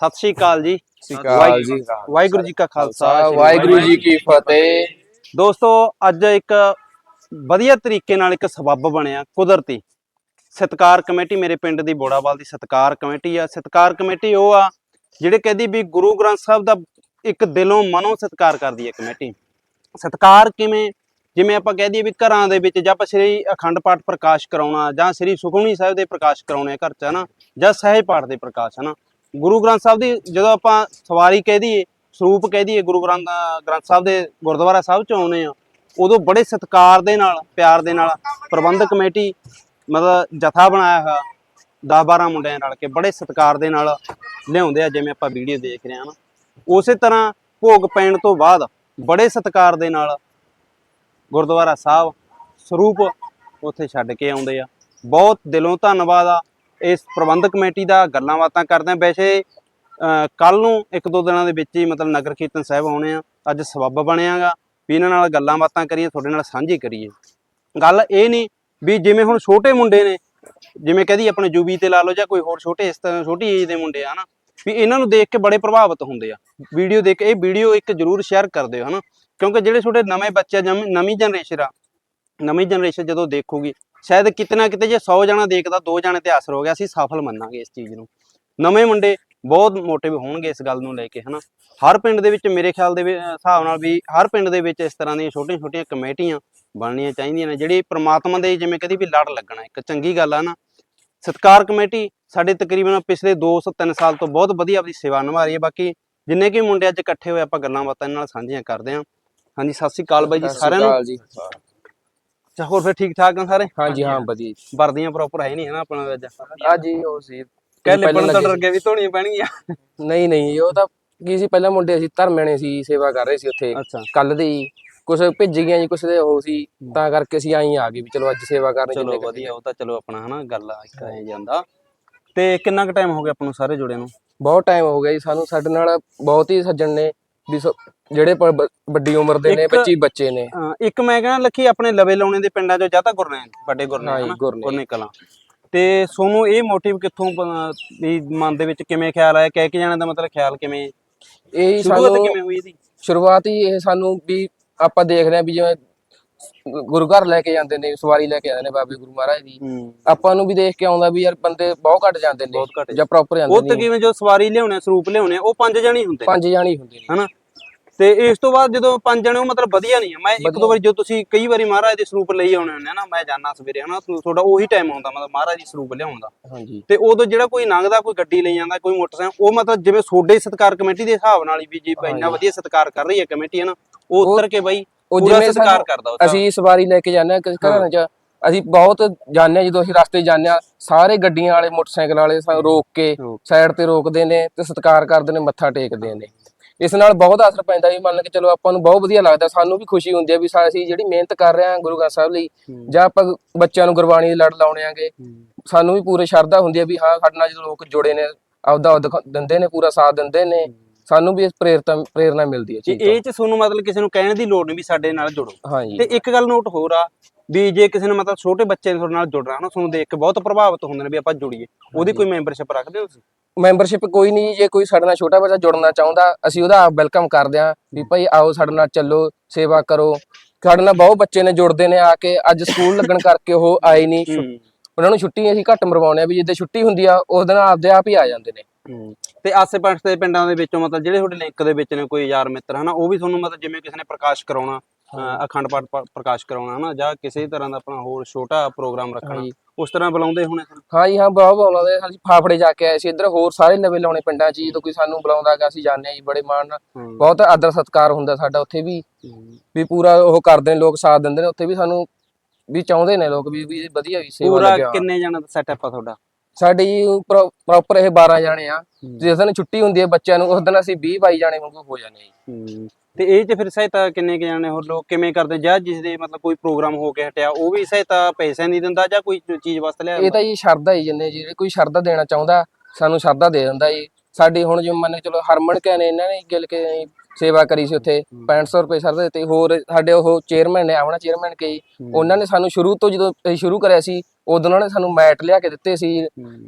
ਸਤਿ ਸ਼੍ਰੀ ਅਕਾਲ ਜੀ। ਸ੍ਰੀ ਅਕਾਲ ਜੀ ਵਾਹਿਗੁਰੂ ਜੀ ਕਾ ਖਾਲਸਾ ਵਾਹਿਗੁਰੂ ਜੀ ਕੀ ਫਤਿਹ। ਦੋਸਤੋ ਅੱਜ ਇੱਕ ਵਧੀਆ ਤਰੀਕੇ ਨਾਲ ਇੱਕ ਸਬੱਬ ਬਣਿਆ ਕੁਦਰਤੀ। ਸਤਕਾਰ ਕਮੇਟੀ ਮੇਰੇ ਪਿੰਡ ਦੀ ਬੋੜਾਵਾਲ ਦੀ ਸਤਕਾਰ ਕਮੇਟੀ ਆ। ਸਤਕਾਰ ਕਮੇਟੀ ਉਹ ਆ ਜਿਹੜੇ ਕਹਿੰਦੀ ਵੀ ਗੁਰੂ ਗ੍ਰੰਥ ਸਾਹਿਬ ਦਾ ਇੱਕ ਦਿਲੋਂ ਮਨੋਂ ਸਤਕਾਰ ਕਰਦੀ ਹੈ ਕਮੇਟੀ। ਸਤਕਾਰ ਕਿਵੇਂ? ਜਿਵੇਂ ਆਪਾਂ ਕਹਿ ਦਈਏ ਵੀ ਘਰਾਂ ਦੇ ਵਿੱਚ ਜਾਂ ਆਪਾਂ ਸ੍ਰੀ ਅਖੰਡ ਪਾਠ ਪ੍ਰਕਾਸ਼ ਕਰਾਉਣਾ ਜਾਂ ਸ੍ਰੀ ਸੁਖਮਨੀ ਸਾਹਿਬ ਦੇ ਪ੍ਰਕਾਸ਼ ਕਰਾਉਣੇ ਆ ਘਰ 'ਚ ਹਨਾ? ਜਾਂ ਸਹਿਜ ਪਾਠ ਦੇ ਪ੍ਰਕਾਸ਼ ਹਨਾ? ਗੁਰੂ ਗ੍ਰੰਥ ਸਾਹਿਬ ਦੀ ਜਦੋਂ ਆਪਾਂ ਸਵਾਰੀ ਕਹਿ ਦਈਏ, ਸਰੂਪ ਕਹਿ ਦਈਏ ਗੁਰੂ ਗ੍ਰੰਥ ਗ੍ਰੰਥ ਸਾਹਿਬ ਦੇ ਗੁਰਦੁਆਰਾ ਸਾਹਿਬ ਚ ਆਉਨੇ ਆ ਉਦੋਂ ਬੜੇ ਸਤਿਕਾਰ ਦੇ ਨਾਲ, ਪਿਆਰ ਦੇ ਨਾਲ ਪ੍ਰਬੰਧਕ ਕਮੇਟੀ ਮਤਲਬ ਜਥਾ ਬਣਾਇਆ ਹੋਇਆ 10 12 ਮੁੰਡਿਆਂ ਨਾਲ ਕੇ ਬੜੇ ਸਤਿਕਾਰ ਦੇ ਨਾਲ ਲਿਆਉਂਦੇ ਆ, ਜਿਵੇਂ ਆਪਾਂ ਵੀਡੀਓ ਦੇਖ ਰਹੇ ਹਾਂ ਨਾ। ਉਸੇ ਤਰ੍ਹਾਂ ਭੋਗ ਪੈਣ ਤੋਂ ਬਾਅਦ ਬੜੇ ਸਤਿਕਾਰ ਦੇ ਨਾਲ ਗੁਰਦੁਆਰਾ ਸਾਹਿਬ ਸਰੂਪ ਉੱਥੇ ਛੱਡ ਕੇ ਆਉਂਦੇ ਆ। ਬਹੁਤ ਦਿਲੋਂ ਧੰਨਵਾਦ ਆ ਇਸ ਪ੍ਰਬੰਧਕ ਕਮੇਟੀ ਦਾ ਗੱਲਾਂ ਬਾਤਾਂ ਕਰਦੇ ਆ ਵੈਸੇ ਕੱਲ ਨੂੰ ਇੱਕ ਦੋ ਦਿਨਾਂ ਦੇ ਵਿੱਚ ਹੀ ਮਤਲਬ ਨਗਰ ਕੀਰਤਨ ਸਾਹਿਬ ਆਉਣੇ ਆ। ਅੱਜ ਸਬੱਬ ਬਣਿਆਗਾ। ਵੀ ਇਹਨਾਂ ਨਾਲ ਗੱਲਾਂ ਬਾਤਾਂ ਕਰੀਏ, ਤੁਹਾਡੇ ਨਾਲ ਸਾਂਝੀ ਕਰੀਏ। ਗੱਲ ਇਹ ਨਹੀਂ ਵੀ ਜਿਵੇਂ ਹੁਣ ਛੋਟੇ ਮੁੰਡੇ ਨੇ, ਜਿਵੇਂ ਕਹਦੀ ਆਪਣੇ ਜੂਬੀ ਤੇ ਲਾ ਲਓ ਜਾਂ ਕੋਈ ਹੋਰ ਛੋਟੇ ਇਸ ਤਰ੍ਹਾਂ, ਛੋਟੀ ਏਜ ਦੇ ਮੁੰਡੇ ਆ ਨਾ, ਵੀ ਇਹਨਾਂ ਨੂੰ ਦੇਖ ਕੇ ਬੜੇ ਪ੍ਰਭਾਵਿਤ ਹੁੰਦੇ ਆ। ਵੀਡੀਓ ਦੇਖ ਕੇ, ਇਹ ਵੀਡੀਓ ਇੱਕ ਜਰੂਰ ਸ਼ੇਅਰ ਕਰ ਦਿਓ, ਹਨਾ। ਕਿਉਂਕਿ ਜਿਹੜੇ ਛੋਟੇ ਨਵੇਂ ਬੱਚੇ ਜਮ- ਨਵੀਂ ਜਨਰੇਸ਼ਨ ਆ, ਨਵੀਂ ਜਨਰੇਸ਼ਨ ਜਦੋਂ ਦੇਖੂਗੀ ਸ਼ਾਇਦ ਕਿਤੇ ਨਾ ਕਿਤੇ ਜੇ 100 ਜਣਾ ਦੇਖਦਾ ਦੋ ਜਣੇ ਤੇ ਅਸਰ ਹੋ ਗਿਆ ਅਸੀਂ ਸਫਲ ਮੰਨਾਂਗੇ ਇਸ ਚੀਜ਼ ਨੂੰ। ਨਵੇਂ ਮੁੰਡੇ ਬਹੁਤ ਮੋਟਿਵ ਹੋਣਗੇ ਇਸ ਗੱਲ ਨੂੰ ਲੈ ਕੇ ਹਨਾ? ਹਰ ਪਿੰਡ ਦੇ ਵਿੱਚ ਮੇਰੇ ਖਿਆਲ ਦੇ ਹਿਸਾਬ ਨਾਲ ਵੀ ਹਰ ਪਿੰਡ ਦੇ ਵਿੱਚ ਇਸ ਤਰ੍ਹਾਂ ਦੀਆਂ ਛੋਟੀਆਂ ਛੋਟੀਆਂ ਕਮੇਟੀਆਂ ਬਣਨੀਆਂ ਚਾਹੀਦੀਆਂ ਨੇ ਜਿਹੜੀ ਪ੍ਰਮਾਤਮਾ ਦੇ ਜਿਵੇਂ ਕਦੀ ਵੀ ਲੜ ਲੱਗਣਾ ਇੱਕ ਚੰਗੀ ਗੱਲ ਆ ਨਾ। ਸਤਕਾਰ ਕਮੇਟੀ ਸਾਡੇ ਤਕਰੀਬਨ ਪਿਛਲੇ 2 3 ਸਾਲ ਤੋਂ ਬਹੁਤ ਵਧੀਆ ਆਪਣੀ ਸੇਵਾ ਨਿਭਾ ਰਹੀ ਹੈ ਬਾਕੀ ਜਿੰਨੇ ਕੀ ਮੁੰਡੇ ਅੱਜ ਇਕੱਠੇ ਹੋਏ ਆਪਾਂ ਗੱਲਾਂ ਬਾਤਾਂ ਇਹਨਾਂ ਨਾਲ ਸਾਂਝੀਆਂ ਕਰਦੇ ਹਾਂ। ਹਾਂਜੀ ਸਤਿ ਸ੍ਰੀ ਅਕਾਲ ਬਾਈ ਜੀ ਸਾਰਿਆਂ ਨੂੰ। ਜੀ। ਅੱਛਾ ਹੋਰ ਫਿਰ ਠੀਕ ਠਾਕ ਆ ਸਾਰੇ? ਹਾਂਜੀ ਹਾਂ ਵਧੀਆ ਜੀ। ਵਰਦੀਆਂ ਪ੍ਰੋਪਰ ਹੈ ਨਹੀਂ ਹੈ ਨਾ ਆਪਣਾ ਅੱਜ? ਆ ਜੀ ਉਹ ਸੀ। ਕਹਿ ਪਹਿਲਾਂ ਲਿਪਣ ਤਾਂ ਡਰ ਕੇ ਵੀ ਧੋਣੀਆਂ ਪੈਣਗੀਆਂ। ਨਹੀਂ ਨਹੀਂ ਉਹ ਤਾਂ ਕੀ ਸੀ ਪਹਿਲਾਂ ਮੁੰਡੇ ਅਸੀਂ ਧਰਮਿਆਣੇ ਸੀ ਸੇਵਾ ਕਰ ਰਹੇ ਸੀ ਉੱਥੇ। ਕੱਲ ਦੀ ਕੁਝ ਭਿੱਜ ਗਈਆਂ ਜੀ ਕੁਝ ਦੇ ਉਹ ਸੀ ਤਾਂ ਕਰਕੇ ਅਸੀਂ ਆਈ ਆ ਗਏ ਵੀ ਚਲੋ ਅੱਜ ਸੇਵਾ ਕਰਨ ਚਲੋ ਵਧੀਆ ਉਹ ਤਾਂ ਚਲੋ ਆਪਣਾ ਹਨਾ ਗੱਲ ਆ ਇੱਕ ਐ ਜਾਂਦਾ। ਤੇ ਕਿੰਨਾ ਕੁ ਟਾਈਮ ਹੋ ਗਿਆ ਆਪਾਂ ਨੂੰ ਸਾਰੇ ਜੁੜੇ ਨੂੰ? ਬਹੁਤ ਟਾਈਮ ਹੋ ਗਿਆ ਜੀ ਸਾਨੂੰ ਸਾਡੇ ਨਾਲ ਬਹੁਤ ਹੀ ਸੱਜਣ ਨੇ। ਵੀ ਸ- ਜਿਹੜੇ ਪ- ਬ- ਵੱਡੀ ਉਮਰ ਦੇ ਨੇ ਇੱਕ- 25 ਬੱਚੇ ਨੇ। ਅਹ ਇੱਕ ਮੈਂ ਕਹਿੰਦਾ ਲੱਖੀ ਆਪਣੇ ਲਵੇ ਲਾਉਣੇ ਦੇ ਪਿੰਡਾਂ ਚੋਂ ਜਾਂ ਤਾਂ ਗੁਰਨੇ ਵੱਡੇ ਗੁਰਨੇ ਹਾਂ ਜੀ, ਹਨਾ? ਗੁਰਨੇ। ਗੁਰਨੇ ਕਲਾਂ। ਤੇ ਸੋਨੂੰ ਇਹ ਮੋਟਿਵ ਕਿੱਥੋਂ ਪ- ਵੀ ਮਨ ਦੇ ਵਿੱਚ ਕਿਵੇਂ ਖਿਆਲ ਆਇਆ? ਕਹਿ ਕੇ ਜਾਣੇ ਦਾ ਮਤਲਬ ਖਿਆਲ ਕਿਵੇਂ? ਇਹ ਹੀ ਸ਼ੁਰੂਆਤ ਸਾਨੂੰ ਕਿਵੇਂ ਹੋਈ ਇਹਦੀ? ਸ਼ੁਰੂਆਤ ਹੀ ਇਹ ਸਾਨੂੰ ਵੀ ਆਪਾਂ ਦੇਖਦੇ ਆ ਵੀ ਜਿਵੇਂ ਗੁਰੂ ਘਰ ਲੈ ਕੇ ਜਾਂਦੇ ਨੇ ਸਵਾਰੀ ਲੈ ਕੇ ਜਾਂਦੇ ਨੇ ਬਾਬੇ ਗੁਰੂ ਮਹਾਰਾਜ ਦੀ। ਹੂੰ। ਆਪਾਂ ਨੂੰ ਵੀ ਦੇਖ ਕੇ ਆਉਂਦਾ ਵੀ ਯਾਰ ਬੰਦੇ ਬਹੁਤ ਘੱਟ ਜਾਂਦੇ ਨੇ ਬਹੁਤ ਘੱਟ ਜਾਂ ਪ੍ਰੋਪਰ ਉਹ ਜਾਂਦੇ ਨੇ। ਤਕਰੀਬਨ ਜੋ ਸਵਾਰੀ ਲਿਆਉਣੇ ਸਰੂਪ ਲਿਆਉਣੇ ਉਹ ਪੰਜ ਜਣੇ ਹੀ ਹੁੰਦੇ ਨੇ। ਪੰਜ ਜਾਣੀ ਹੁੰਦੇ ਨੇ। ਹਨਾ? ਤੇ ਇਸ ਤੋਂ ਬਾਅਦ ਜਦੋਂ ਪੰਜ ਜਣੇ ਉਹ ਮਤਲਬ ਵਧੀਆ ਨਹੀਂ ਆ। ਮੈਂ ਇੱਕ ਦੋ ਵਾਰੀ ਜੋ ਤੁਸੀਂ ਕਈ ਵਾਰੀ ਮਹਾਰਾਜ ਦੇ ਸਰੂਪ ਲਈ ਆਉਣੇ ਹੁੰਦੇ ਆ ਨਾ ਮੈਂ ਜਾਣਾ ਸਵੇਰੇ ਹਨਾ ਤੁਹਾਡਾ ਉਹੀ ਟਾਈਮ ਆਉਂਦਾ ਮਤਲਬ ਮਹਾਰਾਜ ਦੀ ਸਰੂਪ ਲਿਆਉਣ ਦਾ। ਹਾਂਜੀ। ਤੇ ਉਦੋਂ ਜਿਹੜਾ ਕੋਈ ਲੰਘਦਾ ਕੋਈ ਗੱਡੀ ਲਈ ਜਾਂਦਾ ਕੋਈ ਮੋਟਰਸਾਈਕਲ ਉਹ ਮਤਲਬ ਜਿਵੇਂ ਸੋਡੇ ਸਤਕਾਰ ਕਮੇਟੀ ਦੇ ਹਿਸਾਬ ਨਾਲ ਹੀ ਵੀ ਜੀ ਇੰਨਾ ਵਧੀਆ ਸਤਕਾਰ ਕਰ ਰਹੀ ਹੈ ਕਮੇਟੀ ਹੈ ਨਾ ਉਹ ਉਤਰ ਕੇ ਬਾਈ ਉਹ ਪੂਰਾ ਜਿਵੇਂ ਸਤਕਾਰ ਕਰਦਾ ਉਹ। ਅਸੀਂ ਸਵਾਰੀ ਲੈ ਕੇ ਜਾਂਦੇ ਆ ਘਰਾਂ 'ਚ ਅਸੀਂ ਬਹੁਤ ਜਾਂਦੇ ਆ ਜਦੋਂ ਅਸੀਂ ਰਸਤੇ ਜਾਂਦੇ ਆ ਸਾਰੇ ਗੱਡੀਆਂ ਵਾਲੇ ਮੋਟਰਸਾਈਕਲ ਵਾਲੇ ਸਾਨੂੰ ਰੋਕ ਕੇ। ਸਾਈਡ ਤੇ ਰੋਕਦੇ ਨੇ ਤੇ ਸਤਿਕਾਰ ਕਰਦੇ ਨੇ ਮੱਥਾ ਟੇਕਦੇ ਨੇ। ਇਸ ਨਾਲ ਬਹੁਤ ਅਸਰ ਪੈਂਦਾ ਜੀ ਮੰਨ ਕੇ ਚਲੋ ਆਪਾਂ ਨੂੰ ਬਹੁਤ ਵਧੀਆ ਲੱਗਦਾ ਸਾਨੂੰ ਵੀ ਖੁਸ਼ੀ ਹੁੰਦੀ ਹੈ ਵੀ ਸਾ- ਅਸੀਂ ਜਿਹੜੀ ਮਿਹਨਤ ਕਰ ਰਹੇ ਹਾਂ ਗੁਰੂ ਗ੍ਰੰਥ ਸਾਹਿਬ ਲਈ। ਜਾਂ ਆਪਾਂ ਬੱਚਿਆਂ ਨੂੰ ਗੁਰਬਾਣੀ ਦੇ ਲੜ ਲਾਉਣੇ ਆਂਗੇ। ਸਾਨੂੰ ਵੀ ਪੂਰੇ ਸ਼ਰਧਾ ਹੁੰਦੀ ਹੈ ਵੀ ਹਾਂ ਸਾਡੇ ਨਾਲ ਜਦੋਂ ਲੋਕ ਜੁੜੇ ਨੇ ਆਪਦਾ ਉਹ ਦਿਖਾ- ਦਿੰਦੇ ਨੇ ਪੂਰਾ ਸਾਥ ਦਿੰਦੇ ਨੇ ਸਾਨੂੰ ਵੀ ਇਸ ਪ੍ਰੇਰਤਾ ਪ੍ਰੇਰਨਾ ਮਿਲਦੀ ਹੈ ਚੀਜ਼ ਇਹ ਚ ਤੁਹਾਨੂੰ ਮਤਲਬ ਕਿਸੇ ਨੂੰ ਕਹਿਣ ਦੀ ਲੋੜ ਨਹੀਂ ਵੀ ਸਾਡੇ ਨਾਲ ਜੁੜੋ। ਤੋਂ ਹਾਂਜੀ। ਤੇ ਇੱਕ ਗੱਲ ਨੋਟ ਹੋਰ ਆ ਵੀ ਜੇ ਕਿਸੇ ਨੇ ਮਤਲਬ ਛੋਟੇ ਬੱਚੇ ਨੇ ਤੁਹਾਡੇ ਨਾਲ ਜੁੜਨਾ ਹਨਾ ਤੁਹਾਨੂੰ ਦੇਖ ਕੇ ਬਹੁਤ ਪ੍ਰਭਾਵਿਤ ਹੁੰਦੇ ਨੇ ਵੀ ਆਪਾਂ ਜੁੜੀਏ। ਉਹਦੀ ਕੋਈ ਮੈਂਬਰਸ਼ਿਪ ਰੱਖਦੇ ਹੋ ਤੁਸੀਂ? ਮੈਂਬਰਸ਼ਿਪ ਕੋਈ ਨਹੀਂ ਜੇ ਕੋਈ ਸਾਡੇ ਨਾਲ ਛੋਟਾ ਬੱਚਾ ਜੁੜਨਾ ਚਾਹੁੰਦਾ ਅਸੀਂ ਉਹਦਾ ਵੈਲਕਮ ਕਰਦੇ ਹਾਂ ਵੀ ਭਾਈ ਆਓ ਸਾਡੇ ਨਾਲ ਚੱਲੋ ਸੇਵਾ ਕਰੋ। ਸਾਡੇ ਨਾਲ ਬਹੁਤ ਬੱਚੇ ਨੇ ਜੁੜਦੇ ਨੇ ਆ ਕੇ ਅੱਜ ਸਕੂਲ ਲੱਗਣ ਕਰਕੇ ਉਹ ਆਏ ਨਹੀਂ। ਉਹਨਾਂ ਨੂੰ ਛੁੱਟੀ ਅਸੀਂ ਘੱਟ ਮਰਵਾਉਂਦੇ ਆ ਵੀ ਜਿੱਦੇ ਛੁੱਟੀ ਹੁੰਦੀ ਆ ਉਸ ਦਿਨ ਆਪਦੇ ਆਪ ਹੀ ਆ ਜਾਂਦੇ ਨੇ। ਤੇ ਆਸੇ-ਪਾਸੇ ਦੇ ਪਿੰਡਾਂ ਦੇ ਵਿੱਚੋਂ ਮਤਲਬ ਜਿਹੜੇ ਤੁਹਾਡੇ ਲਿੰਕ ਦੇ ਵਿੱਚ ਨੇ ਕੋਈ ਯਾਰ ਮਿੱਤਰ ਹਨਾ ਉਹ ਵੀ ਤੁਹਾਨੂੰ ਮਤਲਬ ਜਿਵੇਂ ਕਿਸੇ ਨੇ ਪ੍ਰਕਾਸ਼ ਕਰਾਉਣਾ ਅਖੰਡ ਪਾਠ ਪ- ਪ੍ਰਕਾਸ਼ ਕਰਾਉਣਾ ਹਨਾ? ਜਾਂ ਕਿਸੇ ਤਰ੍ਹਾਂ ਦਾ ਆਪਣਾ ਹੋਰ ਛੋਟਾ ਪ੍ਰੋਗਰਾਮ ਰੱਖਣਾ ਹਾਂਜੀ। ਉਸ ਤਰ੍ਹਾਂ ਬੁਲਾਉਂਦੇ ਹੋਣੇ ਤੁਹਾਨੂੰ ਹਾਂ ਜੀ ਹਾਂ ਬਹੁਤ ਬੁਲਾਉਂਦੇ ਅਸੀਂ ਫਾਫੜੇ ਜਾ ਕੇ ਆਏ ਸੀ ਇੱਧਰ ਹੋਰ ਸਾਰੇ ਨਵੇਂ ਲਾਉਣੇ ਪਿੰਡਾਂ 'ਚ ਜੀ ਜਦੋਂ ਕੋਈ ਸਾਨੂੰ ਬੁਲਾਉਂਦਾ ਗਾ ਅਸੀਂ ਜਾਂਦੇ ਜੀ ਬੜੇ ਮਾਣ ਨਾਲ। ਬਹੁਤ ਆਦਰ ਸਤਿਕਾਰ ਹੁੰਦਾ ਸਾਡਾ ਉੱਥੇ ਵੀ। ਵੀ ਪੂਰਾ ਉਹ ਕਰਦੇ ਨੇ ਲੋਕ ਸਾਥ ਦਿੰਦੇ ਨੇ ਉੱਥੇ ਵੀ ਸਾਨੂੰ ਵੀ ਚਾਹੁੰਦੇ ਨੇ ਲੋਕ ਵੀ ਵੀ ਵਧੀਆ ਵੀ ਸੇਵਾ ਪੂਰਾ ਲੱਗਿਆ ਕਿੰਨੇ ਜਣਾ ਦਾ ਸੈਟਅਪ ਆ ਤੁਹਾਡਾ? ਸਾਡੇ ਜੀ ਪ੍ਰੋਪਰ ਇਹ 12 ਜਾਣੇ ਆ। ਜਿਸ ਦਿਨ ਛੁੱਟੀ ਹੁੰਦੀ ਹੈ ਬੱਚਿਆਂ ਨੂੰ ਉਸ ਦਿਨ ਅਸੀਂ 20 22 ਜਾਣੇ ਵਾਂਗੂ ਹੋ ਜਾਂਦੇ ਆ ਜੀ। ਤੇ ਇਹ ਚ ਫਿਰ ਸਹਾਇਤਾ ਕਿੰਨੇ ਕੁ ਜਾਣੇ ਹੋਰ ਲੋਕ ਕਿਵੇਂ ਕਰਦੇ? ਜਾਂ ਜਿਸ ਦੇ ਮਤਲਬ ਕੋਈ ਪ੍ਰੋਗਰਾਮ ਹੋ ਕੇ ਹਟਿਆ ਉਹ ਵੀ ਸਹਾਇਤਾ ਪੈਸੇ ਨਹੀਂ ਦਿੰਦਾ ਜਾਂ ਕੋਈ ਚੀਜ਼ ਵਾਸਤੇ ਲਿਆ ਇਹ ਤਾਂ ਜੀ ਸ਼ਰਧਾ ਹੀ ਜਿੰਨੇ ਜਿਹੜੇ ਕੋਈ ਸ਼ਰਧਾ ਦੇਣਾ ਚਾਹੁੰਦਾ ਸਾਨੂੰ ਸ਼ਰਧਾ ਦੇ ਦਿੰਦਾ ਜੀ। ਸਾਡੀ ਹੁਣ ਜਿਵੇਂ ਮੰਨ ਚਲੋ ਹਰਮਨ ਕਹ ਨੇ ਇਹਨਾਂ ਨੇ ਗਿਲ ਕੇ ਸੇਵਾ ਕਰੀ ਸੀ ਉੱਥੇ 6500 ਰੁਪਏ ਸ਼ਰਧਾ ਦਿੱਤੇ। ਹੋਰ ਸਾਡੇ ਉਹ ਚੇਅਰਮੈਨ ਨੇ ਆਵਣਾ ਚੇਅਰਮੈਨ ਕੇ ਜੀ, ਉਹਨਾਂ ਨੇ ਸਾਨੂੰ ਸ਼ੁਰੂ ਤੋਂ ਜਦੋਂ ਸ਼ੁਰੂ ਕਰਿਆ ਸੀ ਉਦੋਂ ਉਹਨਾਂ ਨੇ ਸਾਨੂੰ ਮੈਟ ਲਿਆ ਕੇ ਦਿੱਤੇ ਸੀ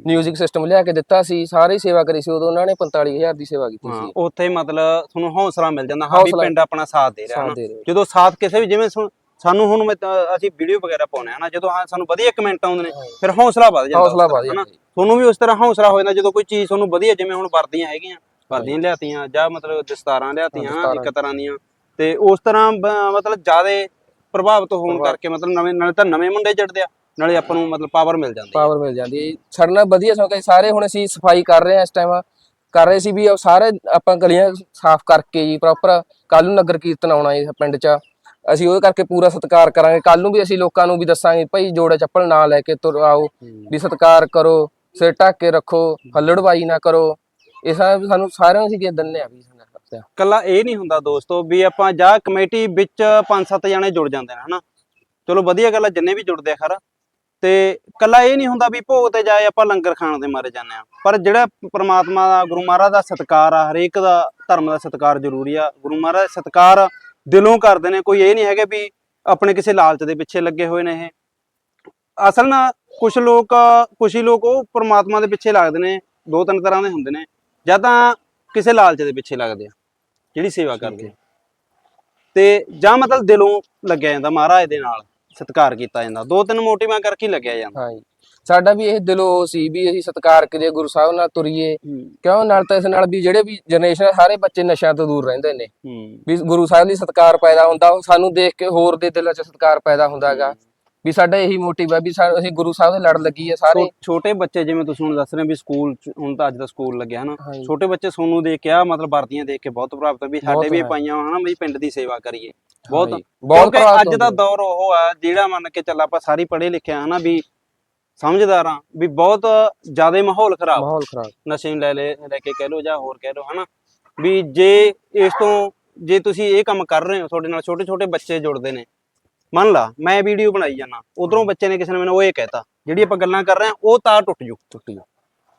ਮਿਊਜ਼ਿਕ ਸਿਸਟਮ ਲਿਆ ਕੇ ਦਿੱਤਾ ਸੀ ਸਾਰੀ ਸੇਵਾ ਕਰੀ ਸੀ ਉਦੋਂ ਉਹਨਾਂ ਨੇ 45000 ਦੀ ਸੇਵਾ ਕੀਤੀ ਹਾਂ ਸੀ। ਉੱਥੇ ਮਤਲਬ ਤੁਹਾਨੂੰ ਹੌਸਲਾ ਮਿਲ ਜਾਂਦਾ ਹਾਂ ਵੀ ਪਿੰਡ ਆਪਣਾ ਸਾਥ ਦੇ ਰਿਹਾ ਹਨਾ। ਰਹੇ। ਜਦੋਂ ਸਾਥ ਕਿਸੇ ਵੀ ਜਿਵੇਂ ਸਾਨੂੰ ਹੁਣ ਅਸੀਂ ਵੀਡੀਓ ਵਗੈਰਾ ਪਾਉਣੇ ਆ ਨਾ ਜਦੋਂ ਹਾਂ ਸਾਨੂੰ ਵਧੀਆ ਕਮੈਂਟ ਆਉਂਦੇ ਨੇ ਫਿਰ ਹੌਸਲਾ ਵੱਧ ਜਾਂਦਾ ਹੌਸਲਾ ਵਧ ਹਨਾ। ਜਾਂਦਾ। ਤੁਹਾਨੂੰ ਵੀ ਉਸ ਤਰ੍ਹਾਂ ਹੌਸਲਾ ਹੋ ਜਾਂਦਾ ਜਦੋਂ ਕੋਈ ਚੀਜ਼ ਤੁਹਾਨੂੰ ਵਧੀਆ ਜਿਵੇਂ ਹੁਣ ਵਰਦੀਆਂ ਹੈਗੀਆਂ ਵਰਦੀਆਂ ਲਿਆਤੀਆਂ ਜਾਂ ਮਤਲਬ ਦਸਤਾਰਾਂ ਲਿਆਤੀਆਂ ਹਨਾ। ਇੱਕ ਤਰ੍ਹਾਂ ਦੀਆਂ ਤੇ ਉਸ ਤਰ੍ਹਾਂ ਮਤਲਬ ਜ਼ਿਆਦੇ ਪ੍ਰਭਾਵਿਤ ਹੋਣ ਕਰਕੇ ਮਤਲਬ ਨਵੇਂ ਨਾਲੇ ਤਾਂ ਨਵੇਂ ਮੁੰਡੇ ਜੜਦੇ ਆ। ਨਾਲੇ ਆਪਾਂ ਨੂੰ ਮਤਲਬ ਪਾਵਰ ਮਿਲ ਜਾਂਦੀ ਹੈ। ਪਾਵਰ ਮਿਲ ਜਾਂਦੀ ਹੈ। ਸਾਡੇ ਨਾਲ ਵਧੀਆ ਸੌਂਕ ਸਾਰੇ ਹੁਣ ਅਸੀਂ ਸਫ਼ਾਈ ਕਰ ਰਹੇ ਹਾਂ ਇਸ ਟਾਈਮ ਕਰ ਰਹੇ ਸੀ ਵੀ ਉਹ ਸਾਰੇ ਆਪਾਂ ਗਲੀਆਂ ਸਾਫ਼ ਕਰਕੇ ਜੀ ਪ੍ਰੋਪਰ ਕੱਲ ਨੂੰ ਨਗਰ ਕੀਰਤਨ ਆਉਣਾ ਜੀ ਪਿੰਡ 'ਚ। ਅਸੀਂ ਉਹਦੇ ਕਰਕੇ ਪੂਰਾ ਸਤਿਕਾਰ ਕਰਾਂਗੇ। ਕੱਲ ਨੂੰ ਵੀ ਅਸੀਂ ਲੋਕਾਂ ਨੂੰ ਵੀ ਦੱਸਾਂਗੇ ਭਾਈ ਜੋੜਾ ਚੱਪਲ ਨਾ ਲੈ ਕੇ ਤੁਰ ਆਓ। ਵੀ ਸਤਿਕਾਰ ਕਰੋ ਸਿਰ ਢੱਕ ਕੇ ਰੱਖੋ ਹੱਲੜਬਾਈ ਨਾ ਕਰੋ। ਇਹ ਸਭ ਸਾਨੂੰ ਸਾਰਿਆਂ ਨੂੰ ਅਸੀਂ ਕੀ ਦਿੰਨੇ ਆ ਵੀ ਕੱਲਾ ਇਹ ਨਹੀਂ ਹੁੰਦਾ ਦੋਸਤੋ ਵੀ ਆਪਾਂ ਜਾਂ ਕਮੇਟੀ ਵਿੱਚ ਪੰਜ ਸੱਤ ਜਣੇ ਜੁੜ ਜਾਂਦੇ ਨੇ ਹਨਾ? ਚਲੋ ਵਧੀਆ ਗੱਲ ਆ ਜਿੰਨੇ ਵੀ ਜੁੜਦੇ ਆ ਖਰਾ। ਤੇ ਕੱਲਾ ਇਹ ਨਹੀਂ ਹੁੰਦਾ ਵੀ ਭੋਗ ਤੇ ਜਾਏ ਆਪਾਂ ਲੰਗਰ ਖਾਣ ਦੇ ਮਾਰੇ ਜਾਂਦੇ ਆ ਪਰ ਜਿਹੜਾ ਪ੍ਰਮਾਤਮਾ ਦਾ ਗੁਰੂ ਮਹਾਰਾਜ ਦਾ ਸਤਿਕਾਰ ਆ ਹਰੇਕ ਦਾ ਧਰਮ ਦਾ ਸਤਿਕਾਰ ਜ਼ਰੂਰੀ ਆ। ਗੁਰੂ ਮਹਾਰਾਜ ਦਾ ਸਤਿਕਾਰ ਦਿਲੋਂ ਕਰਦੇ ਨੇ। ਕੋਈ ਇਹ ਨਹੀਂ ਹੈਗੇ ਵੀ ਆਪਣੇ ਕਿਸੇ ਲਾਲਚ ਦੇ ਪਿੱਛੇ ਲੱਗੇ ਹੋਏ ਨੇ ਇਹ। ਅਸਲ ਨਾ ਕੁਝ ਲੋਕ ਕੁਛ ਹੀ ਲੋਕ ਉਹ ਪ੍ਰਮਾਤਮਾ ਦੇ ਪਿੱਛੇ ਲੱਗਦੇ ਨੇ। ਦੋ ਤਿੰਨ ਤਰ੍ਹਾਂ ਦੇ ਹੁੰਦੇ ਨੇ। ਜਾਂ ਤਾਂ ਕਿਸੇ ਲਾਲਚ ਦੇ ਪਿੱਛੇ ਲੱਗਦੇ ਆ ਜਿਹੜੀ ਸੇਵਾ ਕਰਦੇ ਤੇ ਜਾਂ ਮਤਲਬ ਦਿਲੋਂ ਲੱਗਿਆ ਜਾਂਦਾ ਮਹਾਰਾਜ ਦੇ ਨਾਲ। ਸਤਿਕਾਰ ਕੀਤਾ ਜਾਂਦਾ। ਦੋ ਤਿੰਨ ਮੋਟਿਵਾਂ ਕਰਕੇ ਹੀ ਲੱਗਿਆ ਜਾਂਦਾ। ਹਾਂਜੀ ਸਾਡਾ ਵੀ ਇਹ ਦਿਲੋਂ ਉਹ ਸੀ ਵੀ ਅਸੀਂ ਸਤਿਕਾਰ ਕਰੀਏ ਗੁਰੂ ਸਾਹਿਬ ਨਾਲ ਤੁਰੀਏ। ਕਿਉਂ? ਨਾਲ ਤਾਂ ਇਸ ਨਾਲ ਵੀ ਜਿਹੜੇ ਵੀ ਜਨਰੇਸ਼ਨ ਸਾਰੇ ਬੱਚੇ ਨਸ਼ਿਆਂ ਤੋਂ ਦੂਰ ਰਹਿੰਦੇ ਨੇ। ਹੂੰ। ਵੀ ਗੁਰੂ ਸਾਹਿਬ ਲਈ ਸਤਿਕਾਰ ਪੈਦਾ ਹੁੰਦਾ ਉਹ ਸਾਨੂੰ ਦੇਖ ਕੇ ਹੋਰ ਦੇ ਦਿਲਾਂ 'ਚ ਸਤਿਕਾਰ ਪੈਦਾ ਹੁੰਦਾਗਾ ਵੀ ਸਾਡਾ ਇਹੀ ਮੋਟਿਵ ਹੈ ਵੀ ਅਸੀਂ ਗੁਰੂ ਸਾਹਿਬ ਦੇ ਲੜ ਲੱਗੀਏ ਸਾਰੇ। ਛੋ- ਛੋਟੇ ਬੱਚੇ ਜਿਵੇਂ ਤੁਸੀਂ ਹੁਣ ਦੱਸ ਰਹੇ ਹੋ ਵੀ ਸਕੂਲ ਹੁਣ ਤਾਂ ਅੱਜ ਦਾ ਸਕੂਲ ਲੱਗਿਆ ਹਨਾ। ਛੋਟੇ ਬੱਚੇ ਸੋਨੂੰ ਦੇਖ ਕੇ ਆ ਮਤਲਬ ਵਰਦੀਆਂ ਦੇਖ ਕੇ ਬਹੁਤ ਪ੍ਰਭਾਵਿਤ ਵੀ ਸਾਡੇ ਵੀ ਹੈ। ਪਾਈਆਂ ਹਨਾ ਵੀ ਪਿੰਡ ਦੀ ਸੇਵਾ ਕਰੀਏ। ਬਹੁਤ ਬਹੁਤ ਕਿਉਂਕਿ ਅੱਜ ਦਾ। ਦੌਰ ਉਹ ਆ ਜਿਹੜਾ ਮੰਨ ਕੇ ਚੱਲ ਆਪਾਂ ਸਾਰੀ ਪੜ੍ਹੇ ਲਿਖੇ ਆ ਹਨਾ ਵੀ ਸਮਝਦਾਰ ਵੀ ਬਹੁਤ ਜ਼ਿਆਦਾ ਮਾਹੌਲ ਖਰਾਬ। ਮਾਹੌਲ ਖਰਾਬ। ਨਸ਼ੇ ਲੈ ਲੈ ਲੈ ਕੇ ਕਹਿ ਲੋ ਜਾਂ ਹੋਰ ਕਹਿ ਲੋ ਹਨਾ? ਵੀ ਜੇ ਇਸ ਤੋਂ ਜੇ ਤੁਸੀਂ ਇਹ ਕੰਮ ਕਰ ਰਹੇ ਹੋ ਤੁਹਾਡੇ ਨਾਲ ਛੋਟੇ ਛੋਟੇ ਬੱਚੇ ਜੁੜਦੇ ਨੇ। ਮੰਨ ਲਾ ਮੈਂ ਵੀਡੀਓ ਬਣਾਈ ਜਾਣਾ ਉਧਰੋਂ ਬੱਚੇ ਨੇ ਕਿਸੇ ਨੇ ਮੈਨੂੰ ਉਹ ਇਹ ਕਹਿਤਾ ਜਿਹੜੀ ਆਪਾਂ ਗੱਲਾਂ ਕਰ ਰਹੇ ਆ ਉਹ ਤਾਂ ਟੁੱਟ ਜੂ। ਟੁੱਟੀ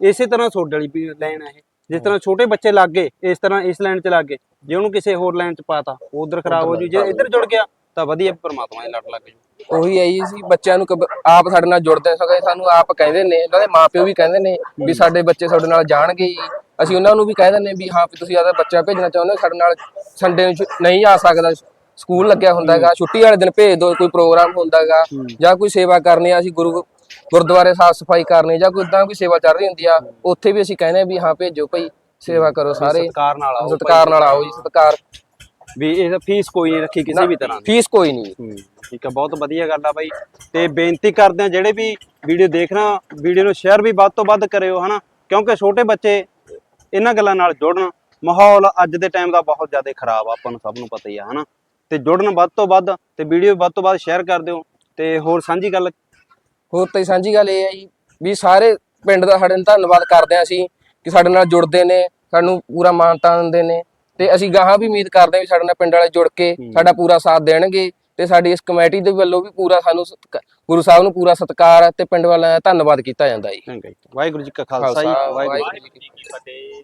ਇਸੇ ਤਰ੍ਹਾਂ ਤੁਹਾਡੇ ਵਾਲੀ ਲਾਈਨ ਆ ਇਹ। ਜਿਸ ਤਰ੍ਹਾਂ ਛੋਟੇ ਬੱਚੇ ਲੱਗ ਗਏ ਇਸ ਤਰ੍ਹਾਂ ਇਸ ਲਾਈਨ 'ਚ ਲੱਗ ਗਏ। ਜੇ ਉਹਨੂੰ ਕਿਸੇ ਹੋਰ ਲਾਈਨ 'ਚ ਪਾਤਾ ਉਧਰ ਖਰਾਬ ਹੋ ਜੂ ਜੇ ਇੱਧਰ ਜੁੜ ਗਿਆ ਤਾਂ ਵਧੀਆ ਪਰਮਾਤਮਾ ਦੇ ਲੜ ਲੱਗ ਜੂ। ਉਹੀ ਹੈ ਜੀ ਅਸੀਂ ਬੱਚਿਆਂ ਨੂੰ ਆਪ ਸਾਡੇ ਨਾਲ ਜੁੜਦੇ ਸਕੇ ਸਾਨੂੰ ਆਪ ਕਹਿੰਦੇ ਨੇ ਉਹਨਾਂ ਦੇ ਮਾਪਿਓ ਵੀ ਕਹਿੰਦੇ ਨੇ ਵੀ ਸਾਡੇ ਬੱਚੇ ਸਾਡੇ ਨਾਲ ਜਾਣਗੇ ਜੀ। ਅਸੀਂ ਉਹਨਾਂ ਨੂੰ ਵੀ ਕਹਿ ਦਿੰਦੇ ਵੀ ਹਾਂ ਵੀ ਤੁਸੀਂ ਆਦਾ ਬੱਚਾ ਭੇਜਣਾ ਚਾਹੁੰਦੇ ਹੋ ਸਾਡੇ ਨਾਲ ਸੰਡੇ ਨੂੰ ਨਹੀਂ ਆ ਸਕਦਾ ਸਕੂਲ ਲੱਗਿਆ ਹੁੰਦਾ ਹੈਗਾ ਛੁੱਟੀ ਵਾਲੇ ਦਿਨ ਭੇਜ ਦਿਓ ਕੋਈ ਪ੍ਰੋਗਰਾਮ ਹੁੰਦਾ ਹੈਗਾ ਜਾਂ ਕੋਈ ਸੇਵਾ ਕਰਨੀ ਆ ਅਸੀਂ ਗੁਰੂ ਗੁਰਦੁਆਰੇ ਸਾਫ਼ ਸਫ਼ਾਈ ਕਰਨੀ ਜਾਂ ਕੋਈ ਇਦਾਂ ਕੋਈ ਸੇਵਾ ਚੱਲ ਰਹੀ ਹੁੰਦੀ ਆ ਉੱਥੇ ਵੀ ਅਸੀਂ ਕਹਿੰਦੇ ਆ ਵੀ ਹਾਂ ਭੇਜੋ ਭਾਈ ਸੇਵਾ ਕਰੋ ਸਾਰੇ। ਸਤਕਾਰ ਨਾਲ ਆਓ ਸਤਿਕਾਰ ਨਾਲ ਆਓ ਜੀ ਸਤਿਕਾਰ। ਵੀ ਇਹ ਫੀਸ ਕੋਈ ਨਹੀਂ ਰੱਖੀ ਕਿਸੇ ਵੀ ਤਰ੍ਹਾਂ ਦੀ। ਫੀਸ ਕੋਈ ਨਹੀਂ ਠੀਕ ਆ ਬਹੁਤ ਵਧੀਆ ਗੱਲ ਆ ਬਾਈ ਤੇ ਬੇਨਤੀ ਕਰਦੇ ਆ ਜਿਹੜੇ ਵੀ ਵੀਡੀਓ ਦੇਖਣਾ ਵੀਡੀਓ ਨੂੰ ਸ਼ੇਅਰ ਵੀ ਵੱਧ ਤੋਂ ਵੱਧ ਕਰਿਓ ਹਨਾ? ਕਿਉਂਕਿ ਛੋਟੇ ਬੱਚੇ ਇਹਨਾਂ ਗੱਲਾਂ ਨਾਲ ਜੁੜਨ ਮਾਹੌਲ ਅੱਜ ਦੇ ਟਾਈਮ ਦਾ ਬਹੁਤ ਜ਼ਿਆਦਾ ਖਰਾਬ ਆ ਆਪਾਂ ਨੂੰ ਸਭ ਨੂੰ ਪਤਾ ਹੀ ਆ ਹਨਾ? ਤੇ ਜੁੜਨ ਵੱਧ ਤੋਂ ਵੱਧ ਤੇ ਵੀਡੀਓ ਵੱਧ ਤੋਂ ਵੱਧ ਸ਼ੇਅਰ ਕਰ ਦਿਓ। ਤੇ ਹੋਰ ਸਾਂਝੀ ਗੱਲ ਹੋਰ ਤਾਂ ਸਾਂਝੀ ਗੱਲ ਇਹ ਹੈ ਜੀ ਵੀ ਸਾਰੇ ਪਿੰਡ ਦਾ ਸਾਡੇ ਨੂੰ ਧੰਨਵਾਦ ਕਰਦੇ ਹਾਂ ਅਸੀਂ ਕਿ ਸਾਡੇ ਨਾਲ ਜੁੜਦੇ ਨੇ ਸਾਨੂੰ ਪੂਰਾ ਮਾਨਤਾ ਦਿੰਦੇ ਨੇ ਤੇ ਅਸੀਂ ਗਾਹਾਂ ਵੀ ਉਮੀਦ ਕਰਦੇ ਹਾਂ ਵੀ ਸਾਡੇ ਨਾਲ ਪਿੰਡ ਵਾਲੇ ਜੁੜ ਕੇ ਸਾਡਾ ਪੂਰਾ ਸਾਥ ਦੇਣਗੇ ਤੇ ਸਾਡੀ ਇਸ ਕਮੇਟੀ ਦੇ ਵੱਲੋਂ ਵੀ ਪੂਰਾ ਸਾਨੂੰ ਗੁਰੂ ਸਾਹਿਬ ਨੂੰ ਪੂਰਾ ਸਤਿਕਾਰ ਤੇ ਪਿੰਡ ਵਾਲਿਆਂ ਦਾ ਧੰਨਵਾਦ ਕੀਤਾ ਜਾਂਦਾ ਜੀ। ਵਾਹਿਗੁਰੂ ਜੀ ਕਾ ਖਾਲਸਾ ਵਾਹਿਗੁਰੂ ਜੀ ਕੀ ਫਤਿਹ।